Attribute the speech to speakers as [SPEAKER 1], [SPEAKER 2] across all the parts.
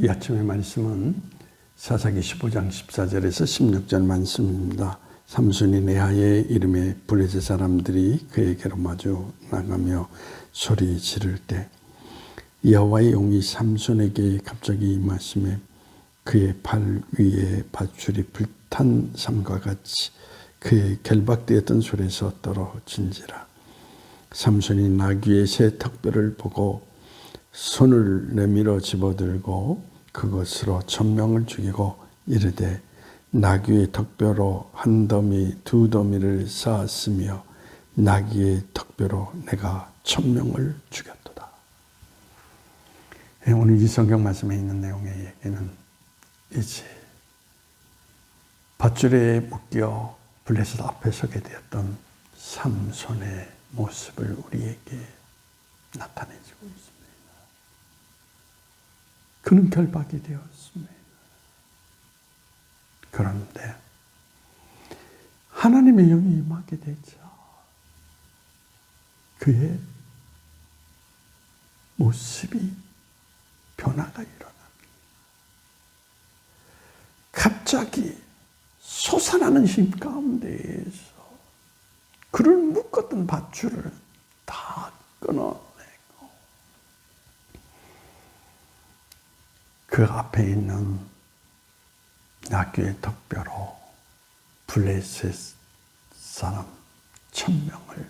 [SPEAKER 1] 이 아침의 말씀은 사사기 15장 14절에서 16절 말씀입니다. 삼손이 내하의 이름의 블레셋 사람들이 그에게로 마주 나가며 소리 지를 때 여호와의 용이 삼손에게 갑자기 임하심에 그의 발 위에 밧줄이 불탄 삶과 같이 그의 결박되었던 손에서 떨어진지라 삼손이 나귀의 새 턱뼈를 보고 손을 내밀어 집어들고 그것으로 천명을 죽이고 이르되 나귀의 턱뼈로 한 더미 두 더미를 쌓았으며 나귀의 턱뼈로 내가 천명을 죽였도다. 예, 오늘 이 성경 말씀에 있는 내용의 얘기는 이제 밧줄에 묶여 블레셋 앞에 서게 되었던 삼손의 모습을 우리에게 나타내주고 있습니다. 그는 결박이 되었습니다. 그런데 하나님의 영이 임하게 되죠. 그의 모습이 변화가 일어납니다. 갑자기 솟아나는 힘 가운데에서 그를 묶었던 밧줄을 다 끊어내고 그 앞에 있는 나귀의 턱뼈로 블레셋 사람 천명을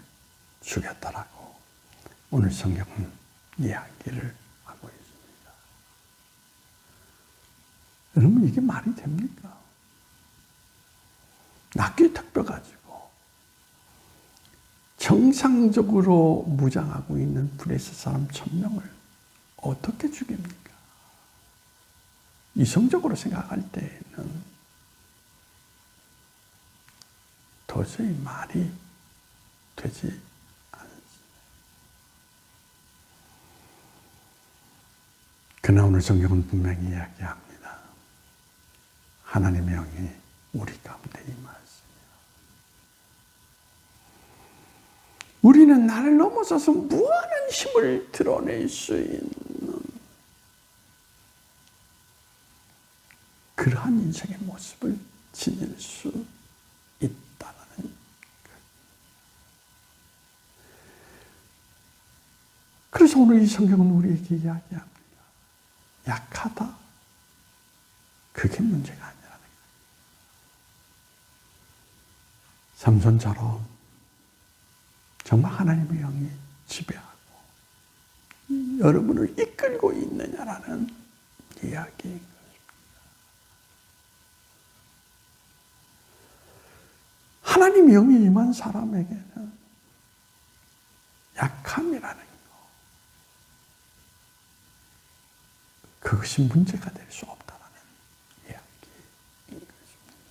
[SPEAKER 1] 죽였다라고 오늘 성경은 이야기를 하고 있습니다. 여러분 이게 말이 됩니까? 낙귀 턱뼈 가지고 정상적으로 무장하고 있는 블레셋 사람 천명을 어떻게 죽입니까? 이성적으로 생각할 때는 도저히 말이 되지 않습니다. 그러나 오늘 성경은 분명히 이야기합니다. 하나님의 영이 우리 가운데 임하십니다. 우리는 나를 넘어서서 무한한 힘을 드러낼 수 있는 그러한 인생의 모습을 지닐 수 있다는 것. 그래서 오늘 이 성경은 우리에게 이야기합니다. 약하다. 그게 문제가 아니라는 거예요. 삼손처럼 정말 하나님의 영이 지배하고 여러분을 이끌고 있느냐라는 이야기인 거예요. 하나님 영이 임한 사람에게는 약함이라는 거. 그것이 문제가 될 수 없다는 이야기인 것입니다.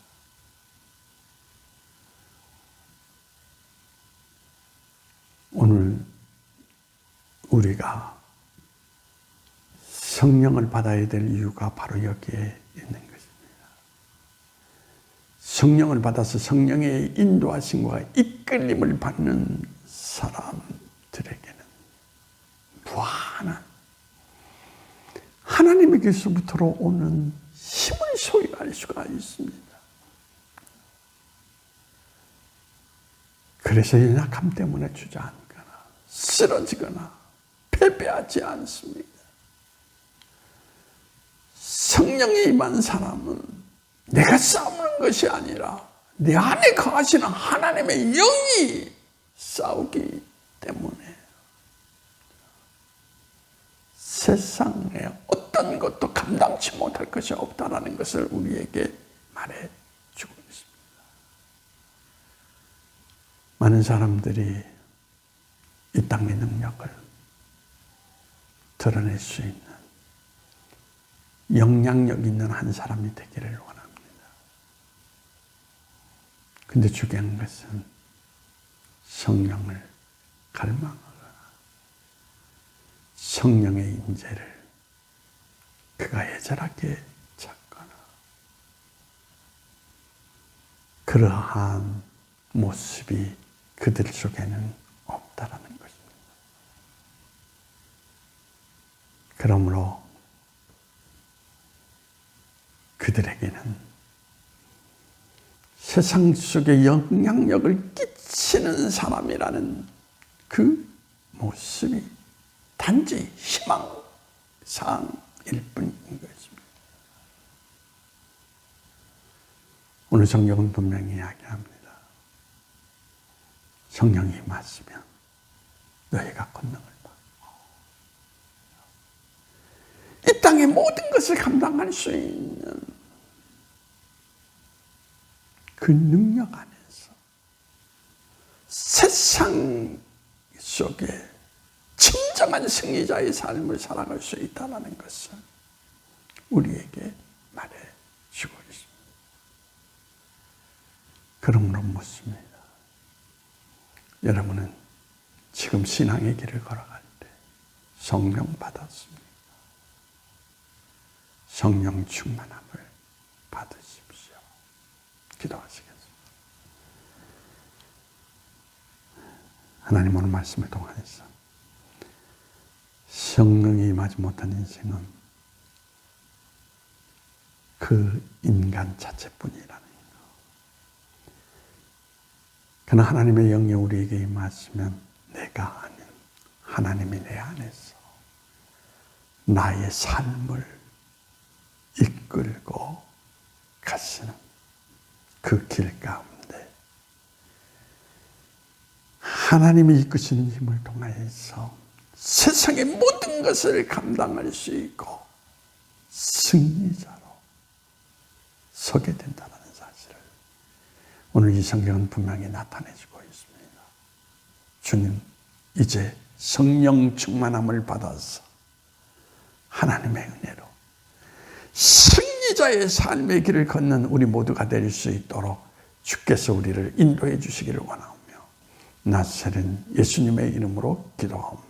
[SPEAKER 1] 오늘 우리가 성령을 받아야 될 이유가 바로 여기에 있는. 성령을 받아서 성령의 인도하심과 이끌림을 받는 사람들에게는 무한한 하나님에게서부터 오는 힘을 소유할 수가 있습니다. 그래서 연약함 때문에 주저앉거나 쓰러지거나 패배하지 않습니다. 성령이 임한 사람은 내가 싸우는 것이 아니라 내 안에 거하시는 하나님의 영이 싸우기 때문에 세상에 어떤 것도 감당치 못할 것이 없다라는 것을 우리에게 말해 주고 있습니다. 많은 사람들이 이 땅의 능력을 드러낼 수 있는 영향력 있는 한 사람이 되기를 원합니다. 근데 중요한 것은 성령을 갈망하거나 성령의 임재를 그가 애절하게 찾거나 그러한 모습이 그들 속에는 없다라는 것입니다. 그러므로 그들에게는 세상 속에 영향력을 끼치는 사람이라는 그 모습이 단지 희망 사항일 뿐인 것입니다. 오늘 성경은 분명히 이야기합니다. 성령이 맞으면 너희가 권능을 받고 이 땅의 모든 것을 감당할 수 있는 그 능력 안에서 세상 속에 진정한 승리자의 삶을 살아갈 수 있다는 것을 우리에게 말해 주고 있습니다. 그러므로 묻습니다. 여러분은 지금 신앙의 길을 걸어갈 때 성령 받았습니까? 성령 충만함을 받으십시오. 기도하시겠습니다. 하나님 오늘 말씀을 통해서 성령이 임하지 못한 인생은 그 인간 자체뿐이라는 것. 그러나 하나님의 영이 우리에게 임하시면 내가 아는 하나님이 내 안에서 나의 삶을 이끌고 가시는 그 길 가운데 하나님이 이끄시는 힘을 통하여서 세상의 모든 것을 감당할 수 있고 승리자로 서게 된다는 사실을 오늘 이 성경은 분명히 나타내주고 있습니다. 주님, 이제 성령 충만함을 받아서 하나님의 은혜로 승리자의 삶의 길을 걷는 우리 모두가 될 수 있도록 주께서 우리를 인도해 주시기를 원하오며 나사렛 예수님의 이름으로 기도하옵니다.